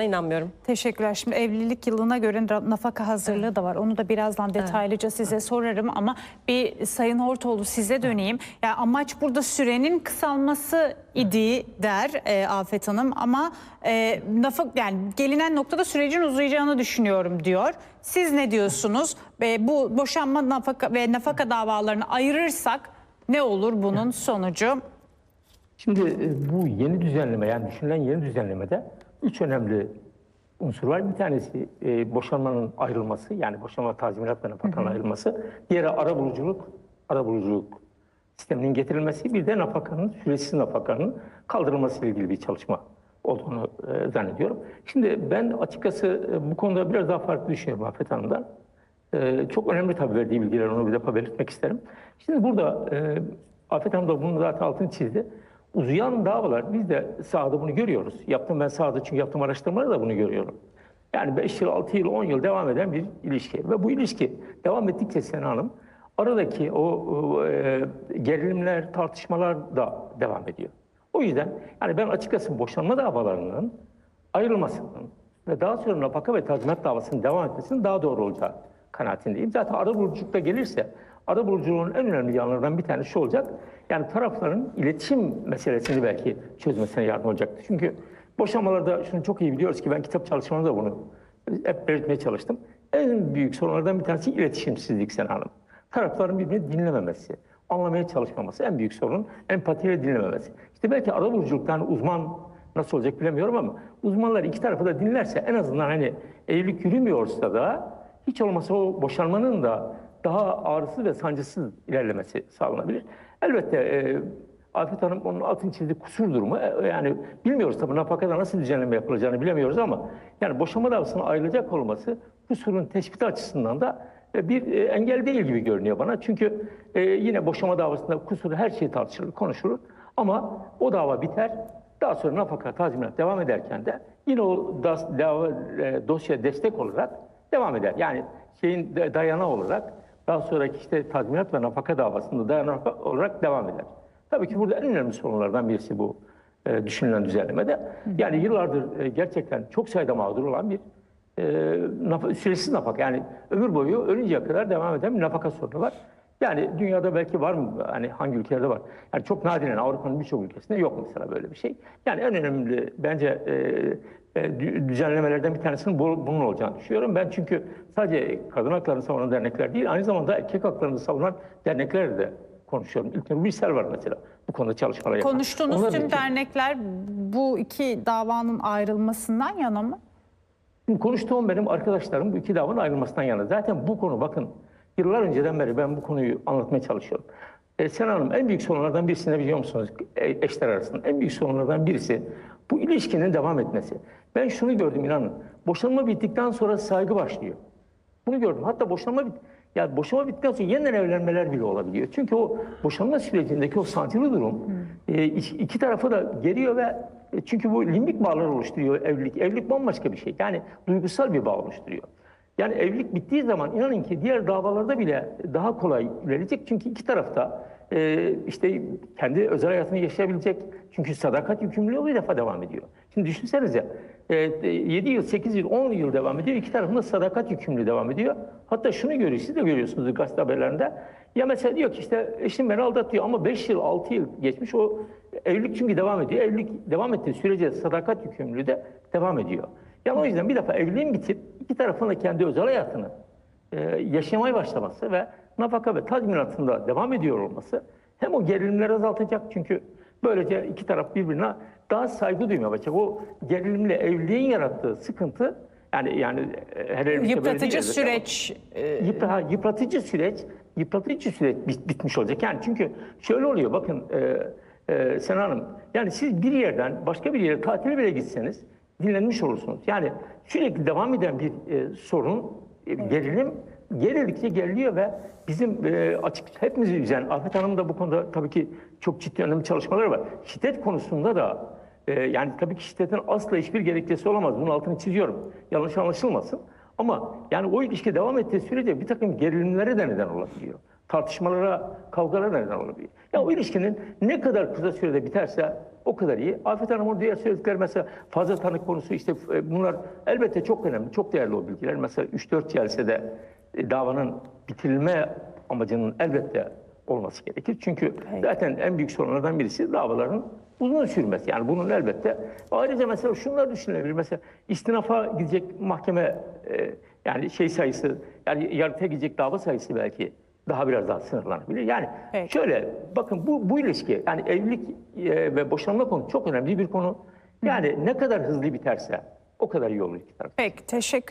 inanmıyorum. Teşekkürler. Şimdi evlilik yılına göre nafaka hazırlığı da var. Onu da birazdan detaylıca size sorarım ama bir Sayın Hortoğlu size döneyim. Ya amaç burada sürenin kısalması idi der e, Afet Hanım ama e, nafak yani gelinen noktada sürecin uzayacağını düşünüyorum diyor. Siz ne diyorsunuz? E, bu boşanma nafaka ve nafaka davalarını ayırırsak ne olur bunun sonucu? Şimdi e, bu yeni düzenleme yani düşünülen yeni düzenlemede üç önemli unsur var. Bir tanesi e, boşanmanın ayrılması yani boşanma tazminat ve nafakanın ayrılması. Diğeri arabuluculuk, arabuluculuk sisteminin getirilmesi. Bir de nafakanın, süresiz nafakanın kaldırılması ile ilgili bir çalışma olduğunu e, zannediyorum. Şimdi ben açıkçası e, bu konuda biraz daha farklı düşünüyorum Afet Hanım'dan. Ee, çok önemli tabii verdiği bilgiler onu bir defa belirtmek isterim. Şimdi burada e, Afet Hanım da bunun zaten altını çizdi. Uzayan davalar biz de sahada bunu görüyoruz. Yaptım ben sahada çünkü yaptığım araştırmalarda da bunu görüyorum. Yani 5 yıl, 6 yıl, 10 yıl devam eden bir ilişki. Ve bu ilişki devam ettikçe Sena Hanım aradaki o, e, gerilimler, tartışmalar da devam ediyor. O yüzden yani ben açıkçası boşanma davalarının ayrılmasının ve daha sonra nafaka ve tazminat davasının devam etmesinin daha doğru olacağı kanaatindeyim. Zaten arabuluculukta gelirse arabuluculuğun en önemli yanlarından bir tanesi şu olacak. Yani tarafların iletişim meselesini belki çözmesine yardım olacaktır. Çünkü boşanmalarda şunu çok iyi biliyoruz ki ben kitap çalışmalarında da bunu hep belirtmeye çalıştım. En büyük sorunlardan bir tanesi iletişimsizlik Sena Hanım. Tarafların birbirini dinlememesi, anlamaya çalışmaması en büyük sorun. Empatiyle dinlememesi. İşte belki arabuluculuktan uzman nasıl olacak bilemiyorum ama uzmanlar iki tarafı da dinlerse en azından hani evlilik yürümüyorsa da hiç olmasa o boşanmanın da daha ağrısız ve sancısız ilerlemesi sağlanabilir. Elbette e, Afet Hanım onun altını çizdi kusur durumu. E, yani bilmiyoruz tabii nafakada nasıl düzenleme yapılacağını bilemiyoruz ama yani boşanma davasının ayrılacak olması kusurun tespiti açısından da e, bir e, engel değil gibi görünüyor bana. Çünkü e, yine boşanma davasında kusur her şey tartışılır, konuşulur. Ama o dava biter. Daha sonra nafaka, tazminat devam ederken de yine o das, dava, e, dosya destek olarak devam eder. Yani şeyin dayanağı olarak daha sonraki işte tazminat ve nafaka davasında dayanak olarak devam eder. Tabii ki burada en önemli sorunlardan birisi bu e, düşünülen düzenlemede. Yani yıllardır e, gerçekten çok sayıda mağdur olan bir e, naf- süresiz nafaka. Yani ömür boyu ölünceye kadar devam eden bir nafaka sorunu var. Yani dünyada belki var mı? Hani hangi ülkelerde var? Yani çok nadiren Avrupa'nın birçok ülkesinde yok mesela böyle bir şey. Yani en önemli bence e, düzenlemelerden bir tanesinin bu, bunun olacağını düşünüyorum. Ben çünkü sadece kadın haklarını savunan dernekler değil, aynı zamanda erkek haklarını savunan derneklerle de konuşuyorum. İlknur Birsel var mesela bu konuda çalışmalar yapan. Konuştuğunuz Onlar tüm da- dernekler bu iki davanın ayrılmasından yana mı? Şimdi konuştuğum benim arkadaşlarım bu iki davanın ayrılmasından yana. Zaten bu konu bakın yıllar önceden beri ben bu konuyu anlatmaya çalışıyorum. E, Sena Hanım en büyük sorunlardan birisi ne biliyor musunuz e, eşler arasında? En büyük sorunlardan birisi bu ilişkinin devam etmesi. Ben şunu gördüm inanın. Boşanma bittikten sonra saygı başlıyor. Bunu gördüm. Hatta boşanma bit ya boşanma bittikten sonra yeniden evlenmeler bile olabiliyor. Çünkü o boşanma sürecindeki o sancılı durum e, iki, iki tarafı da geriyor ve e, çünkü bu limbik bağlar oluşturuyor evlilik. Evlilik bambaşka bir şey. Yani duygusal bir bağ oluşturuyor. Yani evlilik bittiği zaman inanın ki diğer davalarda bile daha kolay ilerleyecek. Çünkü iki tarafta e, işte kendi özel hayatını yaşayabilecek. Çünkü sadakat yükümlülüğü bir defa devam ediyor. Şimdi düşünsenize e, 7 yıl, 8 yıl, 10 yıl devam ediyor. İki tarafında sadakat yükümlülüğü devam ediyor. Hatta şunu görüyor, siz de görüyorsunuz gazete haberlerinde. Ya mesela diyor ki işte eşim beni aldatıyor ama 5 yıl, 6 yıl geçmiş o evlilik çünkü devam ediyor. Evlilik devam ettiği sürece sadakat yükümlülüğü de devam ediyor. Yani o yüzden bir defa evliliğin bitip iki tarafın da kendi özel hayatını e, yaşamaya başlaması ve nafaka ve tazminatında devam ediyor olması hem o gerilimleri azaltacak çünkü böylece iki taraf birbirine daha saygı duymaya başlayacak. O gerilimle evliliğin yarattığı sıkıntı yani yani e, her evlilikte böyle değil Yıpratıcı süreç e, Yıpra- yıpratıcı süreç, yıpratıcı süreç bit- bitmiş olacak. Yani çünkü şöyle oluyor bakın e, e, Sena Hanım, yani siz bir yerden başka bir yere tatile bile gitseniz dinlenmiş olursunuz. Yani sürekli devam eden bir e, sorun, e, gerilim gerildikçe geriliyor ve bizim e, açık hepimizi üzen, Afet Hanım da bu konuda tabii ki çok ciddi önemli çalışmaları var. Şiddet konusunda da e, yani tabii ki şiddetin asla hiçbir gerekçesi olamaz. Bunun altını çiziyorum. Yanlış anlaşılmasın. Ama yani o ilişki devam ettiği sürece bir takım gerilimlere de neden olabiliyor. Tartışmalara, kavgalara neden olabilir. Ya o ilişkinin ne kadar kısa sürede biterse o kadar iyi. Afet Hanım'ın diğer söyledikleri mesela fazla tanık konusu işte e, bunlar elbette çok önemli, çok değerli o bilgiler. Mesela 3-4 celsede e, davanın bitirilme amacının elbette olması gerekir. Çünkü zaten en büyük sorunlardan birisi davaların uzun sürmesi. Yani bunun elbette. Ayrıca mesela şunlar düşünülebilir. Mesela istinafa gidecek mahkeme e, yani şey sayısı yani yargıta gidecek dava sayısı belki daha biraz daha sınırlanabilir. Yani Peki. şöyle bakın bu bu ilişki yani evlilik e, ve boşanma konu çok önemli bir konu. Yani ne kadar hızlı biterse o kadar iyi olur iki taraf. Peki teşekkür